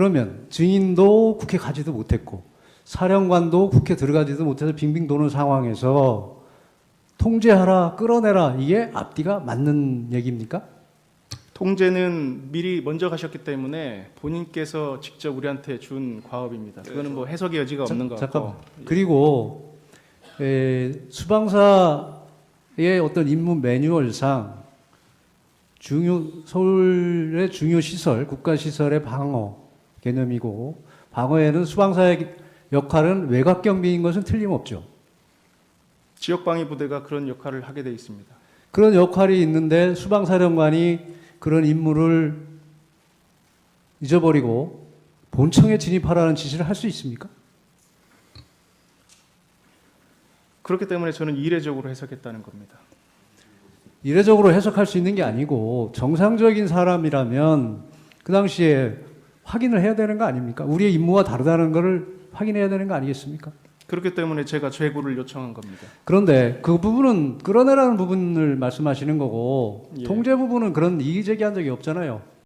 그러면 증인도 국회 가지도 못했고 사령관도 국회 들어가지도 못해서 빙빙 도는 상황에서 통제하라, 끌어내라 이게 앞뒤가 맞는 얘기입니까? 통제는 미리 먼저 가셨기 때문에 본인께서 직접 우리한테 준 과업입니다. 그거는 뭐 해석의 여지가 없는 것 자- 같고. 잠깐만. 그리고 에, 수방사의 어떤 임무 매뉴얼상 중요 서울의 중요 시설, 국가 시설의 방어 개념이고 방어에는 수방사의 역할은 외곽 경비인 것은 틀림없죠. 지역 방위 부대가 그런 역할을 하게 돼 있습니다. 그런 역할이 있는데 수방사령관이 그런 임무를 잊어버리고 본청에 진입하라는 지시를 할 수 있습니까? 그렇기 때문에 저는 이례적으로 해석했다는 겁니다. 이례적으로 해석할 수 있는 게 아니고 정상적인 사람이라면 그 당시에 확인을 해야 되는 거 아닙니까? 우리의 임무와 다르다는 것을 확인해야 되는 거 아니겠습니까? 그렇기 때문에 제가 재고를 요청한 겁니다. 그런데 그 부분은 끌어내라는 부분을 말씀하시는 거고 예. 통제 부분은 그런 이의 제기한 적이 없잖아요.